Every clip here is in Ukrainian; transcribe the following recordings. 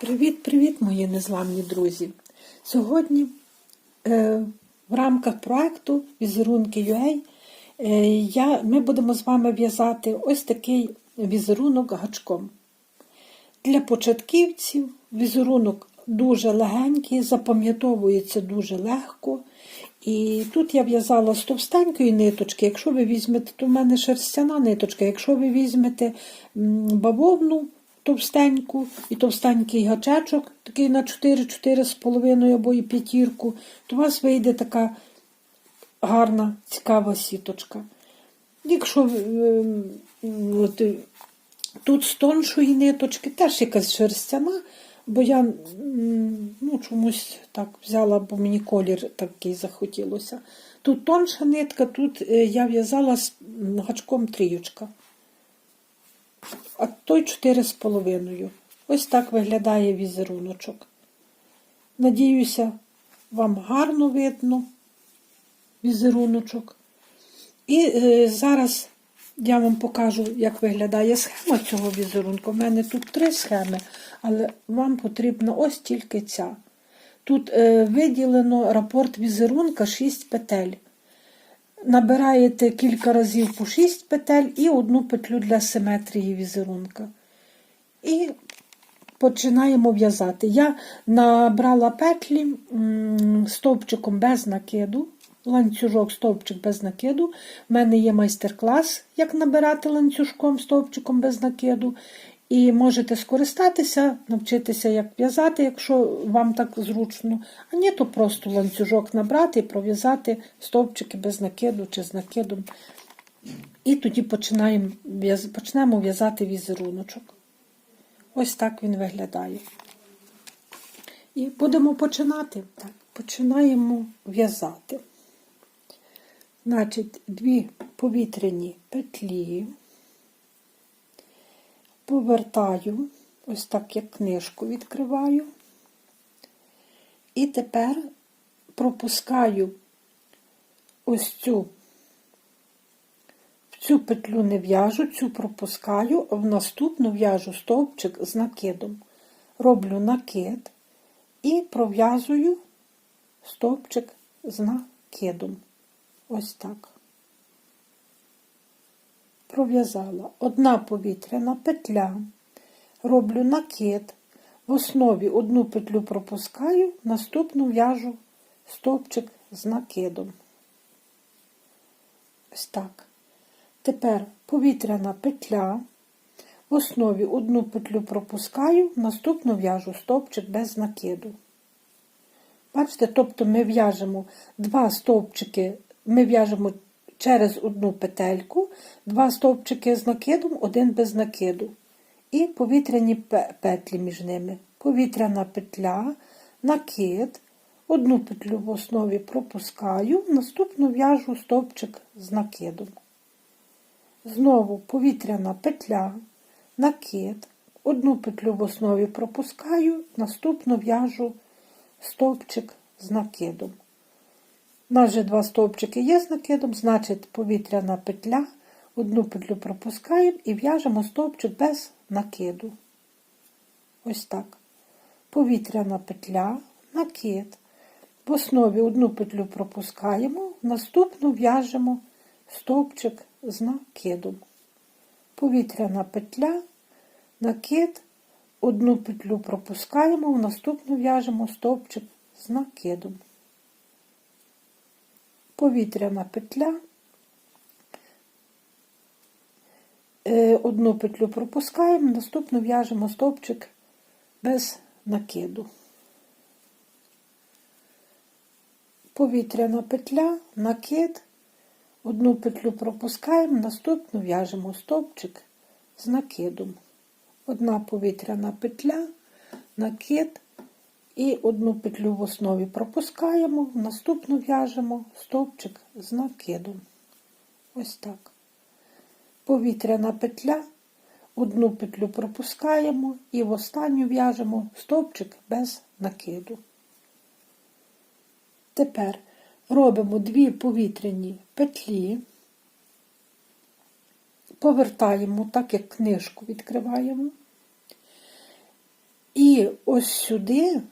Привіт-привіт, мої незламні друзі! Сьогодні е, в рамках проекту Візерунки UA е, я, ми будемо з вами в'язати ось такий візерунок гачком. Для початківців візерунок дуже легенький, запам'ятовується дуже легко. І тут я в'язала з товстенької ниточки. Якщо ви візьмете, то в мене шерстяна ниточка, якщо ви візьмете бавовну товстеньку і товстенький гачечок, такий на 4-4,5 або і п'ятірку, то у вас вийде така гарна, цікава сіточка. Якщо е, от, е, тут з тоншої ниточки, теж якась шерстяна, бо я ну, чомусь так взяла, бо мені колір такий захотілося. Тут тонша нитка, тут е, я в'язала з гачком трієчка а той 4,5. Ось так виглядає візеруночок. Надіюся, вам гарно видно візеруночок. І е, зараз я вам покажу, як виглядає схема цього візерунку. У мене тут три схеми, але вам потрібна ось тільки ця. Тут е, виділено рапорт візерунка 6 петель. Набираєте кілька разів по 6 петель і одну петлю для симетрії візерунка. І починаємо в'язати. Я набрала петлі стовпчиком без накиду, ланцюжок стовпчик без накиду. У мене є майстер-клас, як набирати ланцюжком стовпчиком без накиду. І можете скористатися, навчитися, як в'язати, якщо вам так зручно. А ні, то просто ланцюжок набрати і пров'язати стовпчики без накиду чи з накидом. І тоді починаємо, почнемо в'язати візеруночок. Ось так він виглядає. І будемо починати. Так, починаємо в'язати. Значить, дві повітряні петлі повертаю, ось так як книжку відкриваю. І тепер пропускаю ось цю, в цю петлю не в'яжу, цю пропускаю, а в наступну в'яжу стовпчик з накидом. Роблю накид і пров'язую стовпчик з накидом. Ось так пров'язала одна повітряна петля, роблю накид, в основі одну петлю пропускаю, наступну в'яжу стовпчик з накидом. Ось так. Тепер повітряна петля, в основі одну петлю пропускаю, наступну в'яжу стовпчик без накиду. Бачите, тобто ми в'яжемо два стовпчики, ми в'яжемо через одну петельку, два стовпчики з накидом, один без накиду. І повітряні петлі між ними. Повітряна петля, накид, одну петлю в основі пропускаю, наступну в'яжу стовпчик з накидом. Знову повітряна петля, накид, одну петлю в основі пропускаю, наступну в'яжу стовпчик з накидом. У нас вже два стовпчики є з накидом, значить повітряна петля, одну петлю пропускаємо і в'яжемо стовпчик без накиду. Ось так. Повітряна петля, накид. В основі одну петлю пропускаємо, наступну в'яжемо стовпчик з накидом. Повітряна петля, накид, одну петлю пропускаємо, в наступну в'яжемо стовпчик з накидом повітряна петля, е, одну петлю пропускаємо, наступну в'яжемо стовпчик без накиду. Повітряна петля, накид, одну петлю пропускаємо, наступну в'яжемо стовпчик з накидом. Одна повітряна петля, накид, і одну петлю в основі пропускаємо, наступну в'яжемо стовпчик з накидом. Ось так. Повітряна петля, одну петлю пропускаємо і в останню в'яжемо стовпчик без накиду. Тепер робимо дві повітряні петлі, повертаємо, так як книжку відкриваємо. І ось сюди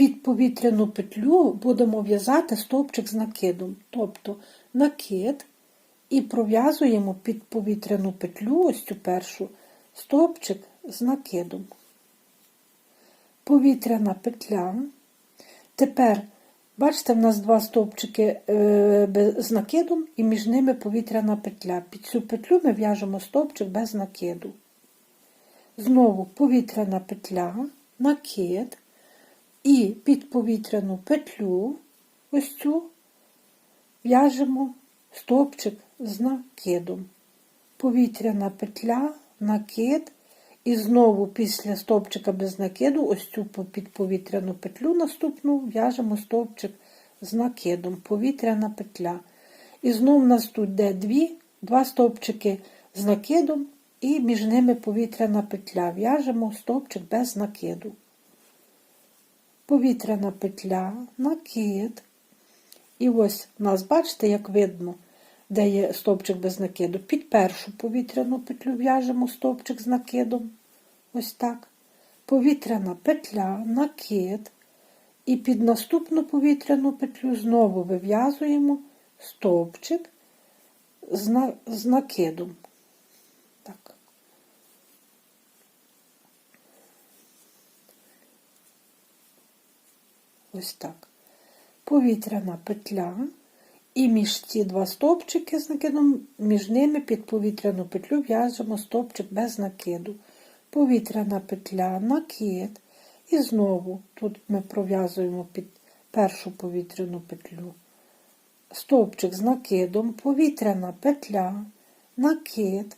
під повітряну петлю будемо в'язати стовпчик з накидом. Тобто накид і пров'язуємо під повітряну петлю, ось цю першу, стовпчик з накидом. Повітряна петля. Тепер, бачите, в нас два стовпчики е, з накидом і між ними повітряна петля. Під цю петлю ми в'яжемо стовпчик без накиду. Знову повітряна петля, накид і під повітряну петлю, ось цю, в'яжемо стовпчик з накидом. Повітряна петля, накид, і знову після стовпчика без накиду, ось цю під повітряну петлю наступну в'яжемо стовпчик з накидом, повітряна петля. І знову в нас тут йде дві, два стовпчики з накидом, і між ними повітряна петля. В'яжемо стовпчик без накиду. Повітряна петля, накид. І ось у нас, бачите, як видно, де є стовпчик без накиду. Під першу повітряну петлю в'яжемо стовпчик з накидом. Ось так. Повітряна петля, накид. І під наступну повітряну петлю знову вив'язуємо стовпчик з, накидом. Так. Ось так. Повітряна петля. І між ці два стовпчики з накидом, між ними під повітряну петлю в'яжемо стовпчик без накиду. Повітряна петля, накид. І знову тут ми пров'язуємо під першу повітряну петлю. Стовпчик з накидом, повітряна петля, накид.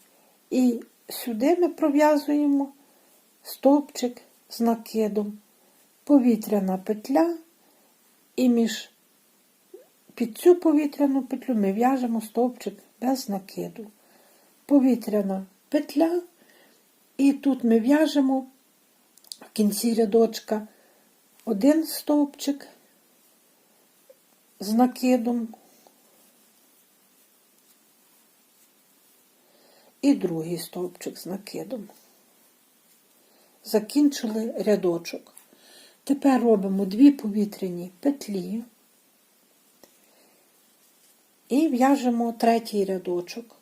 І сюди ми пров'язуємо стовпчик з накидом, повітряна петля, і між під цю повітряну петлю ми в'яжемо стовпчик без накиду. Повітряна петля, і тут ми в'яжемо в кінці рядочка один стовпчик з накидом і другий стовпчик з накидом. Закінчили рядочок. Тепер робимо дві повітряні петлі і в'яжемо третій рядочок.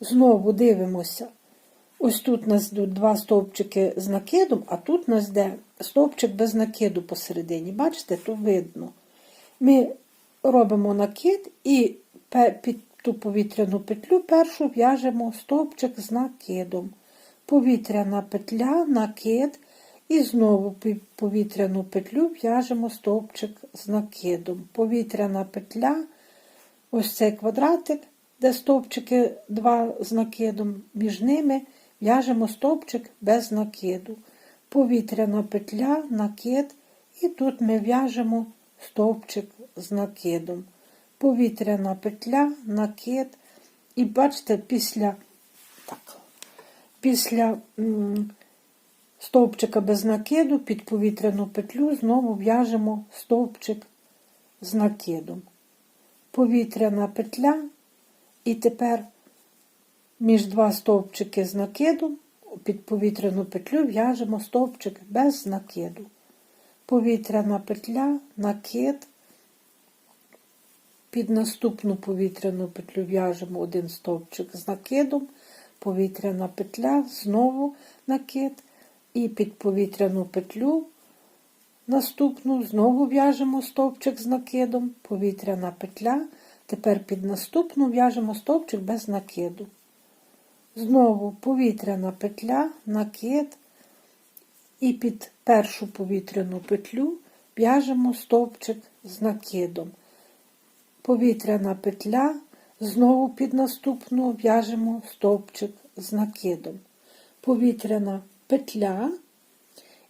Знову дивимося. Ось тут у нас йдуть два стовпчики з накидом, а тут у нас йде стовпчик без накиду посередині. Бачите, то видно. Ми робимо накид і під ту повітряну петлю першу в'яжемо стовпчик з накидом. Повітряна петля, накид, і знову повітряну петлю в'яжемо стовпчик з накидом. Повітряна петля, ось цей квадратик, де стовпчики два з накидом, між ними в'яжемо стовпчик без накиду. Повітряна петля, накид, і тут ми в'яжемо стовпчик з накидом. Повітряна петля, накид. І бачите, після, так, після м, стовпчика без накиду під повітряну петлю знову в'яжемо стовпчик з накидом. Повітряна петля, і тепер між два стовпчики з накидом під повітряну петлю в'яжемо стовпчик без накиду. Повітряна петля, накид. Під наступну повітряну петлю в'яжемо один стовпчик з накидом, повітряна петля, знову накид, і під повітряну петлю наступну знову в'яжемо стовпчик з накидом, повітряна петля. Тепер під наступну в'яжемо стовпчик без накиду. Знову повітряна петля, накид, і під першу повітряну петлю в'яжемо стовпчик з накидом. Повітряна петля, знову під наступну в'яжемо стовпчик з накидом. Повітряна петля,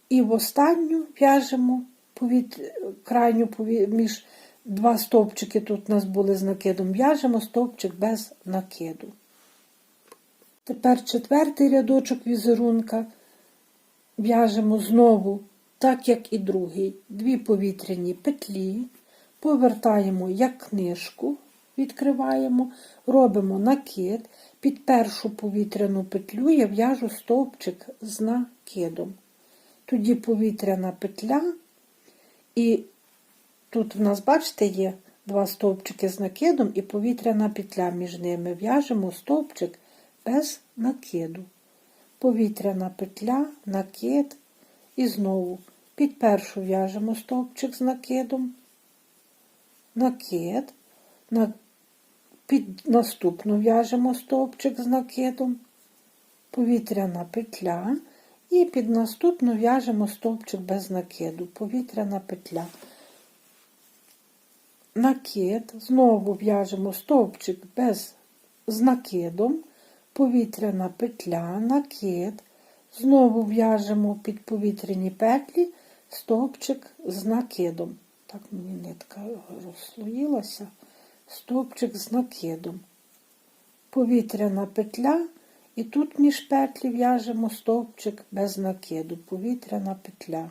і в останню в'яжемо повіт... крайню пові... між два стовпчики тут у нас були з накидом, в'яжемо стовпчик без накиду. Тепер четвертий рядочок візерунка в'яжемо знову, так як і другий, дві повітряні петлі, повертаємо як книжку, відкриваємо, робимо накид, Під першу повітряну петлю я в'яжу стовпчик з накидом. Тоді повітряна петля, і тут в нас, бачите, є два стовпчики з накидом і повітряна петля між ними. В'яжемо стовпчик без накиду. Повітряна петля, накид і знову під першу в'яжемо стовпчик з накидом, накид, на, під наступну в'яжемо стовпчик з накидом, повітряна петля. І під наступну в'яжемо стовпчик без накиду, повітряна петля. Накид, знову в'яжемо стовпчик без з накидом, повітряна петля, накид, знову в'яжемо під повітряні петлі стовпчик з накидом. Так мені нитка розслоїлася. Стовпчик з накидом. Повітряна петля, і тут між петлі в'яжемо стовпчик без накиду, повітряна петля.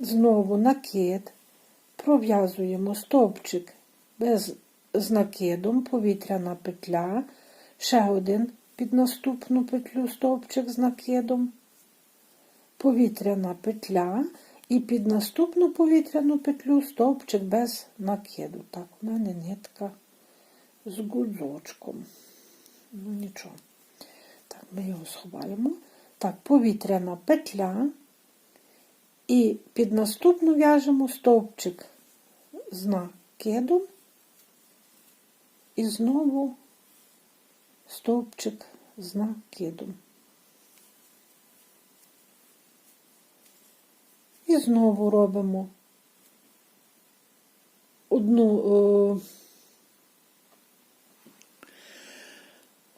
Знову накид, пров'язуємо стовпчик без з накидом, повітряна петля, ще один під наступну петлю стовпчик з накидом, повітряна петля і під наступну повітряну петлю стовпчик без накиду. Так, у мене нитка з гудзочком. Ну нічого. Так, ми його сховаємо. Так, повітряна петля. І під наступну в'яжемо стовпчик з накидом. І знову стовпчик з накидом. І знову робимо одну,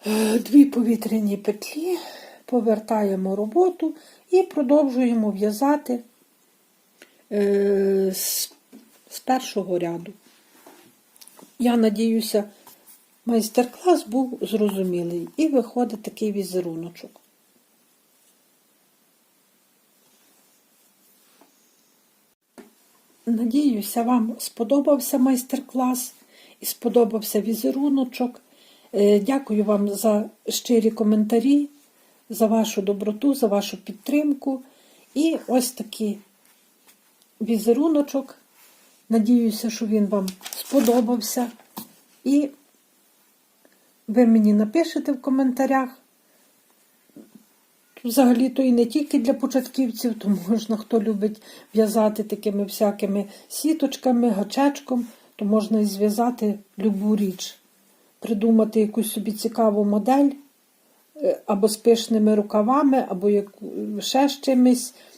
е, дві повітряні петлі, повертаємо роботу і продовжуємо в'язати е, з першого ряду. Я надіюся, майстер-клас був зрозумілий і виходить такий візеруночок. Надіюся, вам сподобався майстер-клас і сподобався візеруночок. Е, Дякую вам за щирі коментарі, за вашу доброту, за вашу підтримку. І ось такий візеруночок. Надіюся, що він вам сподобався. І ви мені напишете в коментарях. Взагалі-то і не тільки для початківців, то можна, хто любить в'язати такими всякими сіточками, гачечком, то можна і зв'язати любу річ, придумати якусь собі цікаву модель, е, або з пишними рукавами, або як, ще з чимось, е,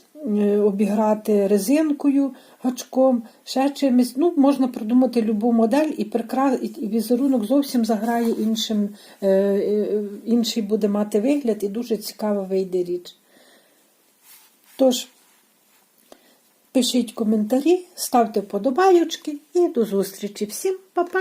обіграти резинкою, гачком, ще чимось. Ну, можна придумати любу модель і прикра... і візерунок зовсім заграє іншим, е, е, інший буде мати вигляд і дуже цікаво вийде річ. Тож, пишіть коментарі, ставте вподобайочки і до зустрічі. Всім па-па!